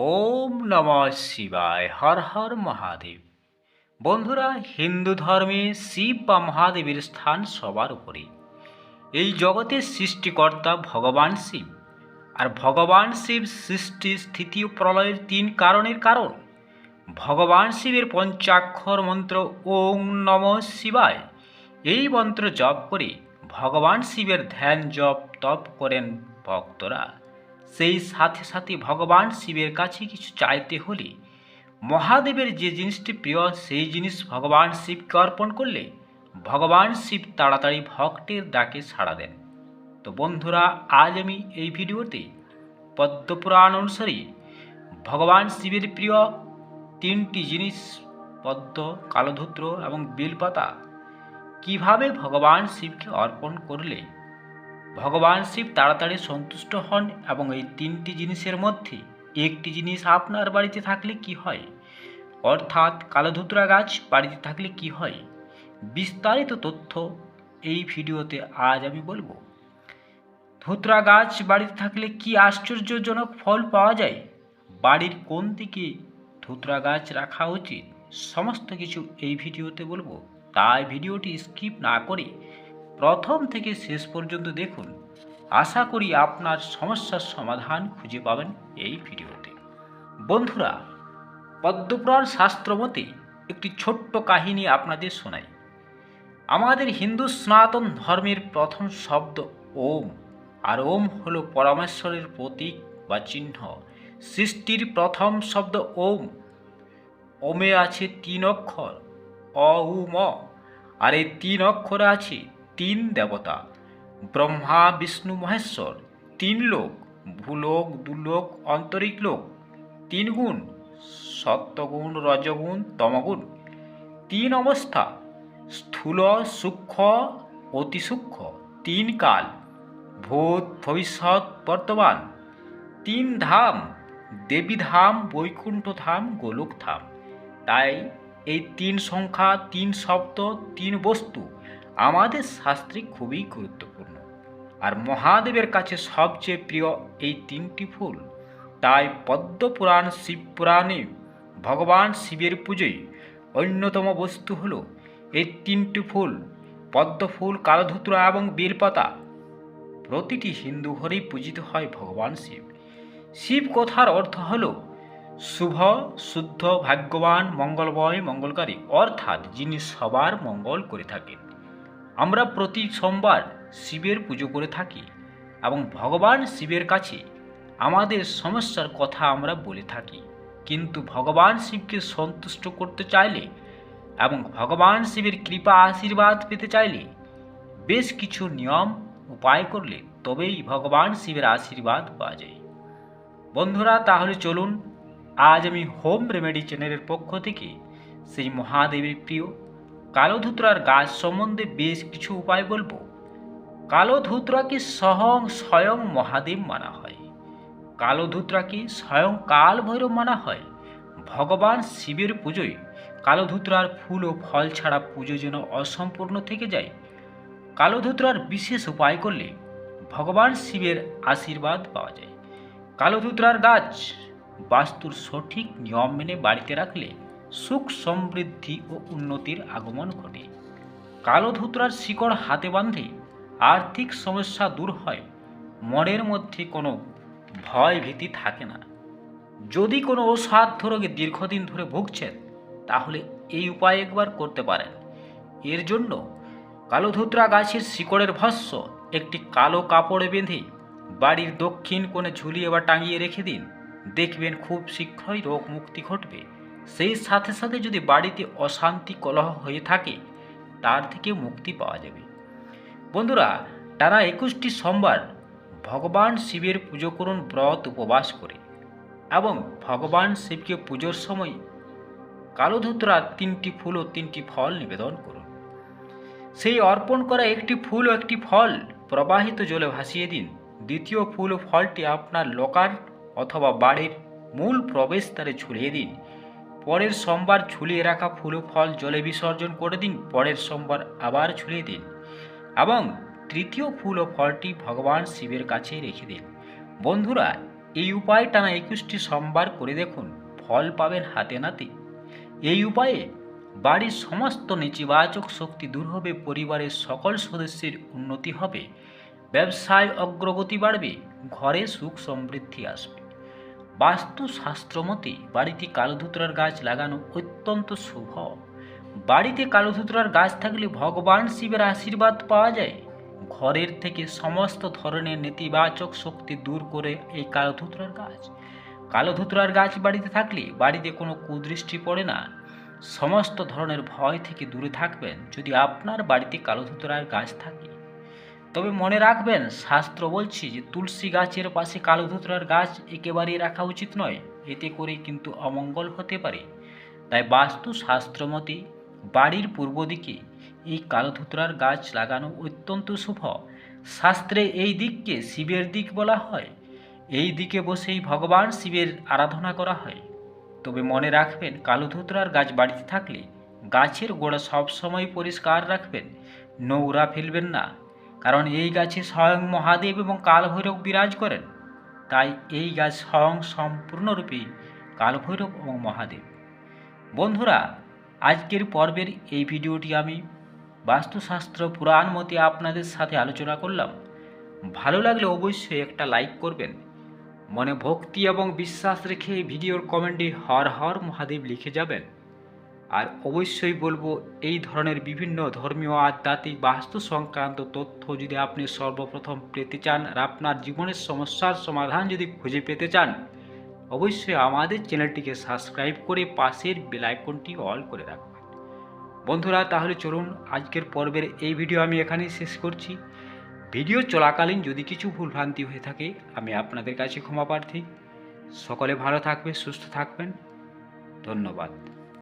ওম নম শিবায়, হর হর মহাদেব। বন্ধুরা, হিন্দু ধর্মে শিব বা মহাদেবের স্থান সবার উপরে। এই জগতের সৃষ্টিকর্তা ভগবান শিব। আর ভগবান শিব সৃষ্টি, স্থিতি ও প্রলয়ের তিন কারণের কারণ। ভগবান শিবের পঞ্চাক্ষর মন্ত্র, ওম নম শিবায়। এই মন্ত্র জপ করে ভগবান শিবের ধ্যান জপ তপ করেন ভক্তরা। সেই সাথে সাথে ভগবান শিবের কাছে কিছু চাইতে হলে মহাদেবের যে জিনিসটি প্রিয়, সেই জিনিস ভগবান শিবকে অর্পণ করলে ভগবান শিব তাড়াতাড়ি ভক্তের ডাকে সাড়া দেন। তো বন্ধুরা, আজ আমি এই ভিডিওতে পদ্মপুরাণ অনুসারে ভগবান শিবের প্রিয় তিনটি জিনিস, পদ্ম, কালধূত্র এবং বেলপাতা কীভাবে ভগবান শিবকে অর্পণ করলে ভগবান শিব তাড়াতাড়ি সন্তুষ্ট হন এবং এই তিনটি জিনিসের মধ্যে একটি জিনিস আপনার বাড়িতে থাকলে কি হয়? অর্থাৎ কালোধুতরা গাছ বাড়িতে থাকলে কি হয়? বিস্তারিত তথ্য এই ভিডিওতে আজ আমি বলব। ধুতরা গাছ বাড়িতে থাকলে কি আশ্চর্যজনক ফল পাওয়া যায়? বাড়ির কোন দিকে ধুতরা গাছ রাখা উচিত? সমস্ত কিছু এই ভিডিওতে বলব। তাই ভিডিওটি স্কিপ না করে প্রথম থেকে শেষ পর্যন্ত দেখুন। আশা করি আপনার সমস্যার সমাধান খুঁজে পাবেন এই ভিডিওতে। বন্ধুরা, পদ্মপুরাণ শাস্ত্র মতে একটি ছোট্ট কাহিনী আপনাদের শোনাই। আমাদের হিন্দু সনাতন ধর্মের প্রথম শব্দ ওম, আর ওম হল পরমেশ্বরের প্রতীক বা চিহ্ন। সৃষ্টির প্রথম শব্দ ওম। ওমে আছে তিন অক্ষর, অ, উ, ম, আর এই তিন অক্ষরে আছে তিন দেবতা, ব্রহ্মা, বিষ্ণু, মহেশ্বর। তিন লোক, ভূলোক দুলোক অন্তরিক লোক। তিন গুণ সত্যগুণ রজগুণ, তমগুণ। তিন অবস্থা, স্থূল, সূক্ষ্ম, অতি সূক্ষ্ম। তিন কাল, ভূত, ভবিষ্যৎ, বর্তমান। তিন ধাম, দেবী ধাম, বৈকুণ্ঠ ধাম, গোলক ধাম। তাই এই তিন সংখ্যা, তিন শব্দ, তিন বস্তু। আমাদের শাস্ত্রে খুবই গুরুত্বপূর্ণ। আর মহাদেবের কাছে সবচেয়ে প্রিয় এই তিনটি ফুল, তাই পদ্মপুরাণ, শিবপুরাণে ভগবান শিবের পুজোয় অন্যতম বস্তু হল এই তিনটি ফুল পদ্ম ফুল কালধুত্রা এবং বেলপাতা প্রতিটি হিন্দু ঘরেই পূজিত হয় ভগবান শিব। শিব কথার অর্থ হল শুভ, শুদ্ধ, ভাগ্যবান, মঙ্গলময়, মঙ্গলকারী। অর্থাৎ যিনি সবার মঙ্গল করে থাকেন। আমরা প্রতি সোমবার শিবের পুজো করে থাকি এবং ভগবান শিবের কাছে আমাদের সমস্যার কথা আমরা বলে থাকি। কিন্তু ভগবান শিবকে সন্তুষ্ট করতে চাইলে এবং ভগবান শিবের কৃপা আশীর্বাদ পেতে চাইলে বেশ কিছু নিয়ম, উপায় করলে তবেই ভগবান শিবের আশীর্বাদ পাওয়া যায়। বন্ধুরা, তাহলে চলুন আজ আমি হোম রেমেডি চ্যানেলের পক্ষ থেকে সেই মহাদেবের প্রিয় কালোধুতরার গাছ সম্বন্ধে বেশ কিছু উপায় বলব। কালোধুতরাকে স্বয়ং স্বয়ং মহাদেব মানা হয়। কালোধুতরাকে স্বয়ং কাল ভৈরব মানা হয়। ভগবান শিবের পুজোয় কালোধুতরার ফুল ও ফল ছাড়া পুজো যেন অসম্পূর্ণ থেকে যায়। কালোধুতরার বিশেষ উপায় করলে ভগবান শিবের আশীর্বাদ পাওয়া যায়। কালোধুতরার গাছ বাস্তুর সঠিক নিয়ম মেনে বাড়িতে রাখলে সুখ সমৃদ্ধি ও উন্নতির আগমন ঘটে। কালো ধুতরার শিকড় হাতে বাঁধে, আর্থিক সমস্যা দূর হয়, মনের মধ্যে কোনো ভয় ভীতি থাকে না। যদি কোনো অসাধ্য রোগে দীর্ঘদিন ধরে ভুগছেন, তাহলে এই উপায় একবার করতে পারেন। এর জন্য কালো ধুতরা গাছের শিকড়ের ভস্য একটি কালো কাপড়ে বেঁধে বাড়ির দক্ষিণ কোণে ঝুলিয়ে বা টাঙিয়ে রেখে দিন। দেখবেন খুব শীঘ্রই রোগ মুক্তি ঘটবে। সেই সাথে সাথে যদি বাড়িতে অশান্তি কলহ হয়ে থাকে, তার থেকে মুক্তি পাওয়া যাবে। বন্ধুরা, টানা একুশটি সোমবার ভগবান শিবের পুজো করুন ব্রত উপবাস করে এবং ভগবান শিবকে পুজোর সময় কালোধুতরা তিনটি ফুল ও তিনটি ফল নিবেদন করুন। সেই অর্পণ করা একটি ফুল ও একটি ফল প্রবাহিত জলে ভাসিয়ে দিন। দ্বিতীয় ফুল ও ফলটি আপনার লোকার অথবা বাড়ির মূল প্রবেশদ্বারে ঝুলিয়ে দিন। পরের সোমবার ঝুলিয়ে রাখা ফুল ফল জলে বিসর্জন করে দিন, পরের সোমবার আবার ঝুলিয়ে দিন এবং তৃতীয় ফুল ও ফলটি ভগবান শিবের কাছে রেখে দিন। বন্ধুরা, এই উপায় টানা একুশটি সোমবার করে দেখুন, ফল পাবেন হাতে নাতে। এই উপায়ে বাড়ির সমস্ত নেতিবাচক শক্তি দূর হবে, পরিবারের সকল সদস্যের উন্নতি হবে, ব্যবসায় অগ্রগতি বাড়বে, ঘরে সুখ সমৃদ্ধি আসবে। বাস্তু শাস্ত্রমতে বাড়িতে কালোধুতরার গাছ লাগানো অত্যন্ত শুভ। বাড়িতে কালোধুতরার গাছ থাকলে ভগবান শিবের আশীর্বাদ পাওয়া যায়। ঘরের থেকে সমস্ত ধরনের নেতিবাচক শক্তি দূর করে এই কালোধুতরার গাছ। কালোধুতরার গাছ বাড়িতে থাকলে বাড়িতে কোনো কুদৃষ্টি পড়ে না। সমস্ত ধরনের ভয় থেকে দূরে থাকবেন যদি আপনার বাড়িতে কালোধুতরার গাছ থাকে। তবে মনে রাখবেন, শাস্ত্র বলছি যে তুলসী গাছের পাশে কালো কালোধুতরার গাছ একেবারেই রাখা উচিত নয়, এতে করে কিন্তু অমঙ্গল হতে পারে। তাই বাস্তু শাস্ত্র মতে বাড়ির পূর্ব দিকে এই কালোধুতরার গাছ লাগানো অত্যন্ত শুভ। শাস্ত্রে এই দিককে শিবের দিক বলা হয়। এই দিকে বসেই ভগবান শিবের আরাধনা করা হয়। তবে মনে রাখবেন, কালো কালোধুতরার গাছ বাড়িতে থাকলে গাছের গোড়া সবসময় পরিষ্কার রাখবেন, নোংরা ফেলবেন না। কারণ এই গাছে স্বয়ং মহাদেব এবং কালভৈরব বিরাজ করেন। তাই এই গাছ স্বয়ং সম্পূর্ণরূপে কালভৈরব এবং মহাদেব। বন্ধুরা, আজকের পর্বের এই ভিডিওটি আমি বাস্তুশাস্ত্র পুরাণ মতে আপনাদের সাথে আলোচনা করলাম। ভালো লাগলে অবশ্যই একটা লাইক করবেন। মনে ভক্তি এবং বিশ্বাস রেখে ভিডিওর কমেন্টে হর হর মহাদেব লিখে যাবেন। আর অবশ্যই বলব এই ধরনের বিভিন্ন ধর্মীয়, আধ্যাত্মিক বাস্তু সংক্রান্ত তথ্য যদি আপনি সর্বপ্রথম পেতে চান আর আপনার জীবনের সমস্যার সমাধান যদি খুঁজে পেতে চান, অবশ্যই আমাদের চ্যানেলটিকে সাবস্ক্রাইব করে পাশের বেলাইকনটি অল করে রাখবেন। বন্ধুরা, তাহলে চলুন আজকের পর্বের এই ভিডিও আমি এখানেই শেষ করছি। ভিডিও চলাকালীন যদি কিছু ভুলভ্রান্তি হয়ে থাকে, আমি আপনাদের কাছে ক্ষমা প্রার্থী। সকলে ভালো থাকবে সুস্থ থাকবেন। ধন্যবাদ।